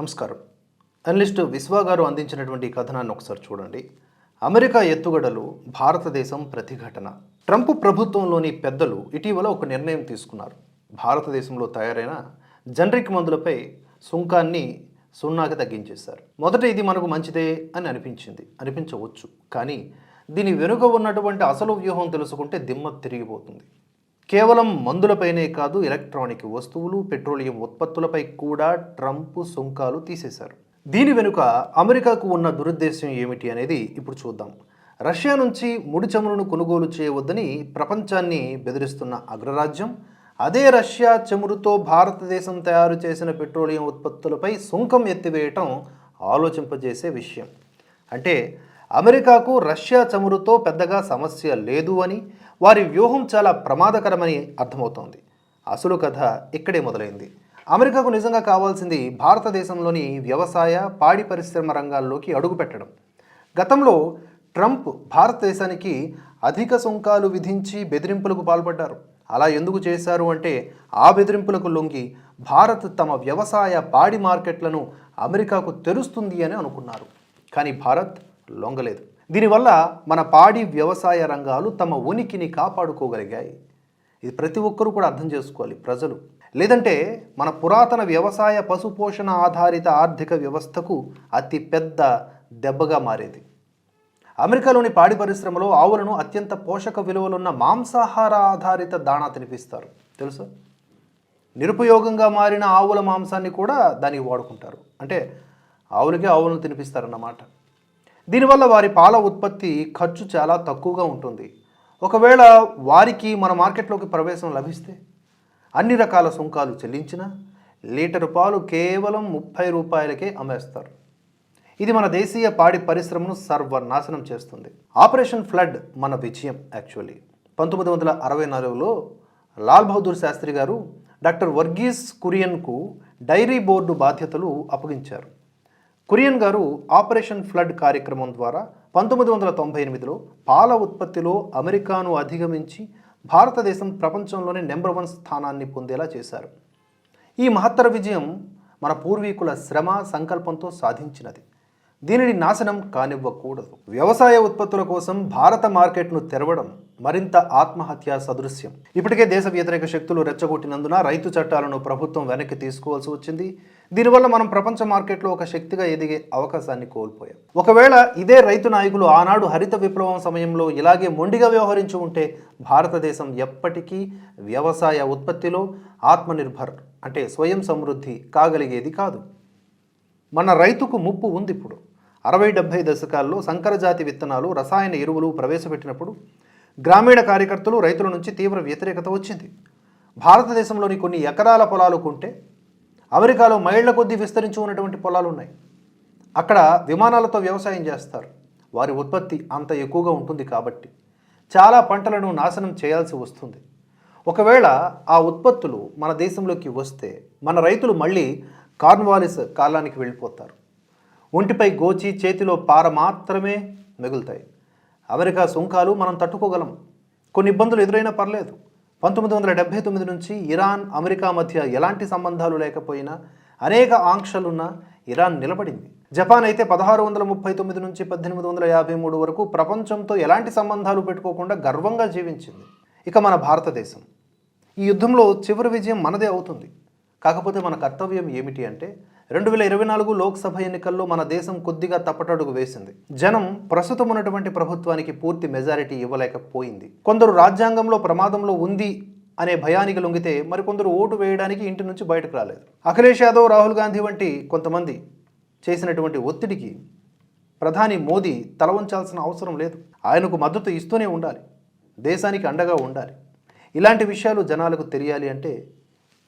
నమస్కారం. అనలిస్ట్ విశ్వా గారు అందించినటువంటి కథనాన్ని ఒకసారి చూడండి. అమెరికా ఎత్తుగడలు భారతదేశం ప్రతిఘటన. ట్రంప్ ప్రభుత్వంలోని పెద్దలు ఇటీవల ఒక నిర్ణయం తీసుకున్నారు. భారతదేశంలో తయారైన జనరిక్ మందులపై సుంకాన్ని సున్నాకి తగ్గించేశారు. మొదట ఇది మనకు మంచిదే అని అనిపించింది. అనిపించవచ్చు. కానీ దీని వెనుక ఉన్నటువంటి అసలు వ్యూహం తెలుసుకుంటే దిమ్మ తిరిగిపోతుంది. కేవలం మందులపైనే కాదు ఎలక్ట్రానిక్ వస్తువులు పెట్రోలియం ఉత్పత్తులపై కూడా ట్రంప్ సుంకాలు తీసేశారు. దీని వెనుక అమెరికాకు ఉన్న దురుద్దేశం ఏమిటి అనేది ఇప్పుడు చూద్దాం. రష్యా నుంచి ముడి చమురును కొనుగోలు చేయవద్దని ప్రపంచాన్ని బెదిరిస్తున్న అగ్రరాజ్యం అదే రష్యా చమురుతో భారతదేశం తయారు చేసిన పెట్రోలియం ఉత్పత్తులపై సుంకం ఎత్తివేయటం ఆలోచింపజేసే విషయం. అంటే అమెరికాకు రష్యా చమురుతో పెద్దగా సమస్య లేదు అని వారి వ్యూహం చాలా ప్రమాదకరమని అర్థమవుతోంది. అసలు కథ ఇక్కడే మొదలైంది. అమెరికాకు నిజంగా కావాల్సింది భారతదేశంలోని వ్యవసాయ పాడి పరిశ్రమ రంగాల్లోకి అడుగుపెట్టడం గతంలో ట్రంప్ భారతదేశానికి అధిక సుంకాలు విధించి బెదిరింపులకు పాల్పడ్డారు. అలా ఎందుకు చేశారు అంటే ఆ బెదిరింపులకు లొంగి భారత్ తమ వ్యవసాయ పాడి మార్కెట్లను అమెరికాకు తెరుస్తుంది అని అనుకున్నారు. కానీ భారత్ లొంగలేదు. దీనివల్ల మన పాడి వ్యవసాయ రంగాలు తమ ఉనికిని కాపాడుకోగలిగాయి. ఇది ప్రతి ఒక్కరూ కూడా అర్థం చేసుకోవాలి ప్రజలు. లేదంటే మన పురాతన వ్యవసాయ పశుపోషణ ఆధారిత ఆర్థిక వ్యవస్థకు అతి పెద్ద దెబ్బగా మారేది. అమెరికాలోని పాడి పరిశ్రమలో ఆవులను అత్యంత పోషక విలువలున్న మాంసాహార ఆధారిత దాణా తినిపిస్తారు. తెలుసా? నిరుపయోగంగా మారిన ఆవుల మాంసాన్ని కూడా దానికి వాడుకుంటారు. అంటే ఆవులకే ఆవులను తినిపిస్తారన్నమాట. దీనివల్ల వారి పాల ఉత్పత్తి ఖర్చు చాలా తక్కువగా ఉంటుంది. ఒకవేళ వారికి మన మార్కెట్లోకి ప్రవేశం లభిస్తే అన్ని రకాల సుంకాలు చెల్లించిన లీటరు పాలు కేవలం ముప్పై రూపాయలకే అమ్మేస్తారు. ఇది మన దేశీయ పాడి పరిశ్రమను సర్వనాశనం చేస్తుంది. ఆపరేషన్ ఫ్లడ్ మన విజయం యాక్చువల్లీ. పంతొమ్మిది వందల అరవై నాలుగులో లాల్ బహదూర్ శాస్త్రి గారు డాక్టర్ వర్గీస్ కురియన్కు డైరీ బోర్డు బాధ్యతలు అప్పగించారు. కురియన్ గారు ఆపరేషన్ ఫ్లడ్ కార్యక్రమం ద్వారా పంతొమ్మిది వందల తొంభై ఎనిమిదిలో పాల ఉత్పత్తిలో అమెరికాను అధిగమించి భారతదేశం ప్రపంచంలోనే నెంబర్ వన్ స్థానాన్ని పొందేలా చేశారు. ఈ మహత్తర విజయం మన పూర్వీకుల శ్రమ సంకల్పంతో సాధించినది. దీనిని నాశనం కానివ్వకూడదు. వ్యవసాయ ఉత్పత్తుల కోసం భారత మార్కెట్ను తెరవడం మరింత ఆత్మహత్య సదృశ్యం. ఇప్పటికే దేశ వ్యతిరేక శక్తులు రెచ్చగొట్టినందున రైతు చట్టాలను ప్రభుత్వం వెనక్కి తీసుకోవాల్సి వచ్చింది. దీనివల్ల మనం ప్రపంచ మార్కెట్లో ఒక శక్తిగా ఎదిగే అవకాశాన్ని కోల్పోయాం. ఒకవేళ ఇదే రైతు నాయకులు ఆనాడు హరిత విప్లవం సమయంలో ఇలాగే మొండిగా వ్యవహరించి ఉంటే భారతదేశం ఎప్పటికీ వ్యవసాయ ఉత్పత్తిలో ఆత్మనిర్భర్ అంటే స్వయం సమృద్ధి కాగలిగేది కాదు. మన రైతుకు ముప్పు ఉంది ఇప్పుడు. అరవై డెబ్భై దశకాల్లో సంకరజాతి విత్తనాలు రసాయన ఎరువులు ప్రవేశపెట్టినప్పుడు గ్రామీణ కార్యకర్తలు రైతుల నుంచి తీవ్ర వ్యతిరేకత వచ్చింది. భారతదేశంలోని కొన్ని ఎకరాల పొలాలు కొంటే అమెరికాలో మైళ్ళ కొద్దీ విస్తరించి ఉన్నటువంటి పొలాలు ఉన్నాయి. అక్కడ విమానాలతో వ్యవసాయం చేస్తారు. వారి ఉత్పత్తి అంత ఎక్కువగా ఉంటుంది కాబట్టి చాలా పంటలను నాశనం చేయాల్సి వస్తుంది. ఒకవేళ ఆ ఉత్పత్తులు మన దేశంలోకి వస్తే మన రైతులు మళ్ళీ కార్న్వాలిస్ కాలానికి వెళ్ళిపోతారు. ఒంటిపై గోచి చేతిలో పార మాత్రమే మిగులుతాయి. అమెరికా సుంకాలు మనం తట్టుకోగలం. కొన్ని ఇబ్బందులు ఎదురైనా పర్లేదు. పంతొమ్మిది వందల డెబ్బై తొమ్మిది నుంచి ఇరాన్ అమెరికా మధ్య ఎలాంటి సంబంధాలు లేకపోయినా అనేక ఆంక్షలున్న ఇరాన్ నిలబడింది. జపాన్ అయితే పదహారు వందల ముప్పై తొమ్మిది నుంచి పద్దెనిమిది వందల యాభై మూడు వరకు ప్రపంచంతో ఎలాంటి సంబంధాలు పెట్టుకోకుండా గర్వంగా జీవించింది. ఇక మన భారతదేశం. ఈ యుద్ధంలో చివరి విజయం మనదే అవుతుంది. కాకపోతే మన కర్తవ్యం ఏమిటి అంటే రెండు వేల ఇరవై నాలుగు లోక్సభ ఎన్నికల్లో మన దేశం కొద్దిగా తప్పటడుగు వేసింది. జనం ప్రస్తుతం ఉన్నటువంటి ప్రభుత్వానికి పూర్తి మెజారిటీ ఇవ్వలేకపోయింది. కొందరు రాజ్యాంగంలో ప్రమాదంలో ఉంది అనే భయానికి లొంగితే మరికొందరు ఓటు వేయడానికి ఇంటి నుంచి బయటకు రాలేదు. అఖిలేష్ యాదవ్ రాహుల్ గాంధీ వంటి కొంతమంది చేసినటువంటి ఒత్తిడికి ప్రధాని మోదీ తల వంచాల్సిన అవసరం లేదు. ఆయనకు మద్దతు ఇస్తూనే ఉండాలి. దేశానికి అండగా ఉండాలి. ఇలాంటి విషయాలు జనాలకు తెలియాలి అంటే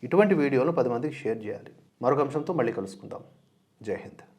ఇటువంటి వీడియోలు పది మందికి షేర్ చేయాలి. మరొక అంశంతో మళ్ళీ కలుసుకుందాం. జై హింద్.